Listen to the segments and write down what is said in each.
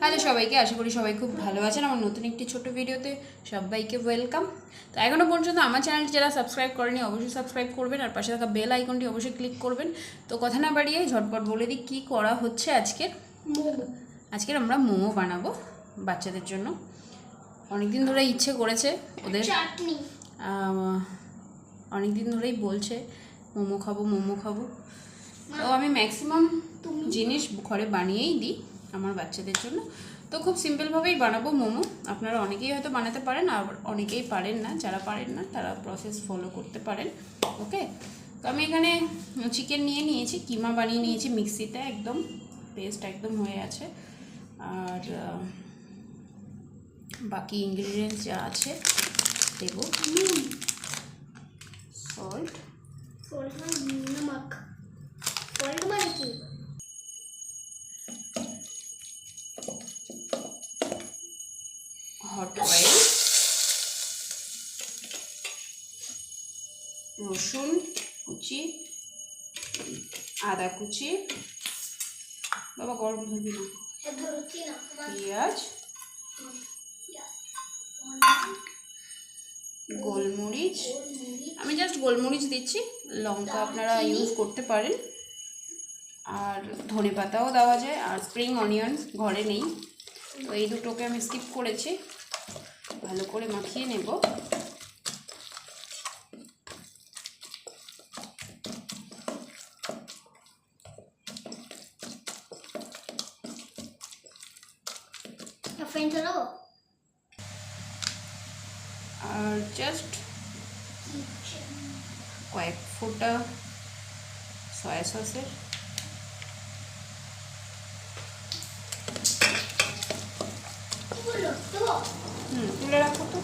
Hello সবাইকে আশা করি সবাই খুব ভালো আছেন। আমার নতুন একটি ছোট ভিডিওতে সবাইকে ওয়েলকাম তো এখনও পর্যন্ত আমার চ্যানেলটি যারা সাবস্ক্রাইব করেনি অবশ্যই সাবস্ক্রাইব করবেন আর পাশে থাকা বেল আইকনটি অবশ্যই ক্লিক করবেন। তো কথা না বাড়িয়ে ঝটপট বলে দিই কী করা হচ্ছে আজকের আজকের আমরা মোমো বানাবো বাচ্চাদের জন্য। অনেকদিন ধরে ইচ্ছে করেছে ওদের চাটনি। অনেক দিন ধরেই বলছে মোমো খাব মোমো খাব। তো আমি ম্যাক্সিমাম জিনিস ঘরে বানিয়েই দিই। আমার বাচ্চাদের জন্য। তো খুব সিম্পলভাবেই বানাবো মোমো। আপনারা অনেকেই হয়তো বানাতে পারেন আর অনেকেই পারেন না। যারা পারেন না তারা প্রসেস ফলো করতে পারেন। ওকে তো আমি এখানে চিকেন নিয়ে নিয়েছি কিমা বানিয়ে নিয়েছি মিক্সিতে একদম পেস্ট একদম হয়ে আছে। আর বাকি ইনগ্রিডিয়েন্টস যা আছে দেবো। সল্ট সল্ট মানে নমক। রসুন কুচি, আদা কুচি, বাবা গরম ধরবি না। পেঁয়াজ, গোলমরিচ, আমি জাস্ট গোলমরিচ দিচ্ছি, লঙ্কা আপনারা ইউজ করতে পারেন। আর ধনে পাতাও দেওয়া যায়, আর স্প্রিং অনিয়ন ঘরে নেই। তো এই দুটোকে আমি স্কিপ করেছি। ভালো করে মাখিয়ে নেব। ফ্যান চালাবো আর জাস্ট কয়েক ফোঁটা সয়া সসের কি বললো দেবো হুম তুলে রাখো তো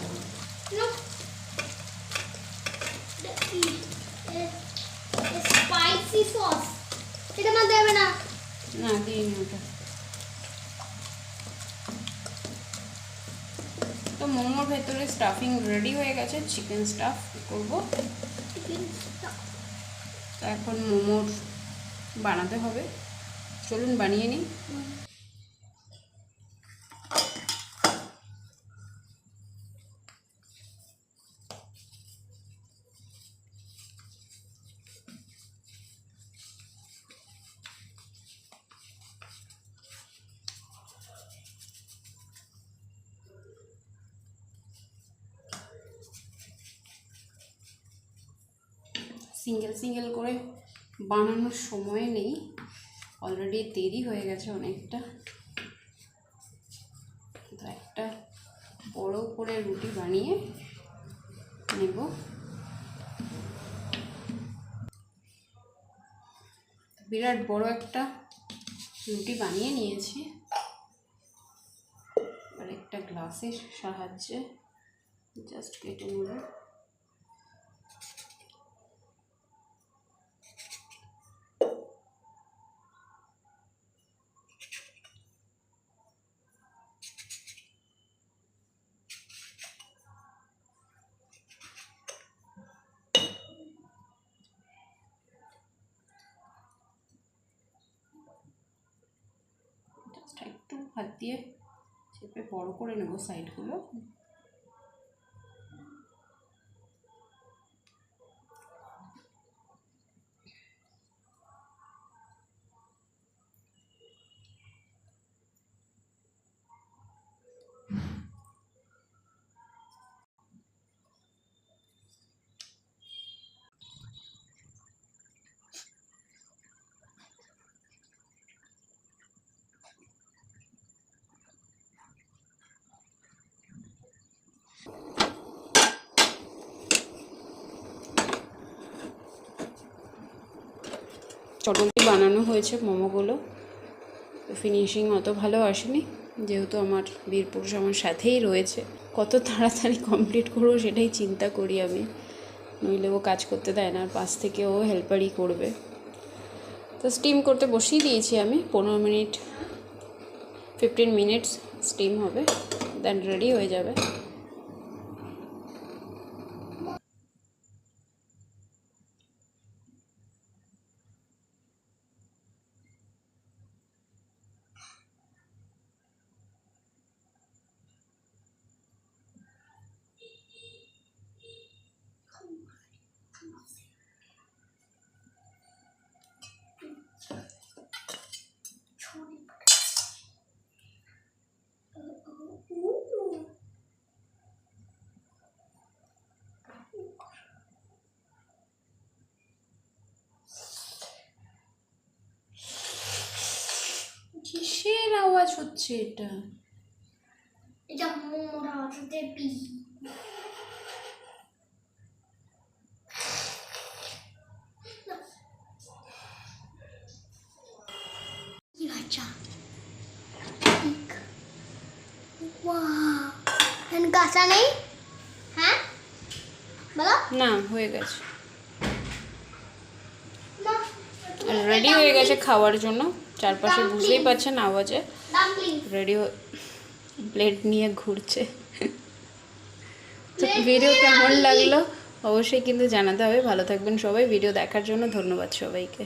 স্পাইসি সস এটা মা দেবে না না দিইনি ওটা তো মোমোর ভেতরে স্টাফিং রেডি হয়ে গেছে চিকেন স্টাফ করব। তো এখন মোমোর বানাতে হবে। চলুন বানিয়ে নিই। সিঙ্গেল সিঙ্গেল করে বানানোর সময় নেই। অলরেডি দেরি হয়ে গেছে অনেকটা। তো একটা বড় করে রুটি বানিয়ে নেব। বিরাট বড় একটা রুটি বানিয়ে নিয়েছি। আর একটা গ্লাসের সাহায্যে জাস্ট কেটে নেব জাস্ট একটু হাত দিয়ে চেপে বড় করে নেব সাইডগুলো চটলটি বানানো হয়েছে, মোমোগুলো। ফিনিশিং অত ভালো আসেনি, যেহেতু আমার বীরপুরুষ আমার সাথেই রয়েছে। কত তাড়াতাড়ি কমপ্লিট করব সেটাই চিন্তা করি আমি। নইলে ও কাজ করতে দেয় না, আর পাশ থেকে ও হেল্পারই করবে। তো স্টিম করতে বসিয়ে দিয়েছি আমি, পনেরো মিনিট ফিফটিন মিনিটস স্টিম হবে দেন রেডি হয়ে যাবে। আওয়াজ হচ্ছে এটা? এটা মোমোর হাতে পি। কাঁচা নেই? হ্যাঁ? বলো। না হয়ে গেছে। রেডি হয়ে গেছে খাওয়ার জন্য? চারপাশে বুঝতেই পারছেন আওয়াজে। রেডিও ব্লেড প্লেট নিয়ে ঘুরছে। তো ভিডিও কেমন লাগল? অবশ্যই কিন্তু জানাতে হবে। ভালো থাকবেন সবাই। ভিডিও দেখার জন্য ধন্যবাদ সবাইকে।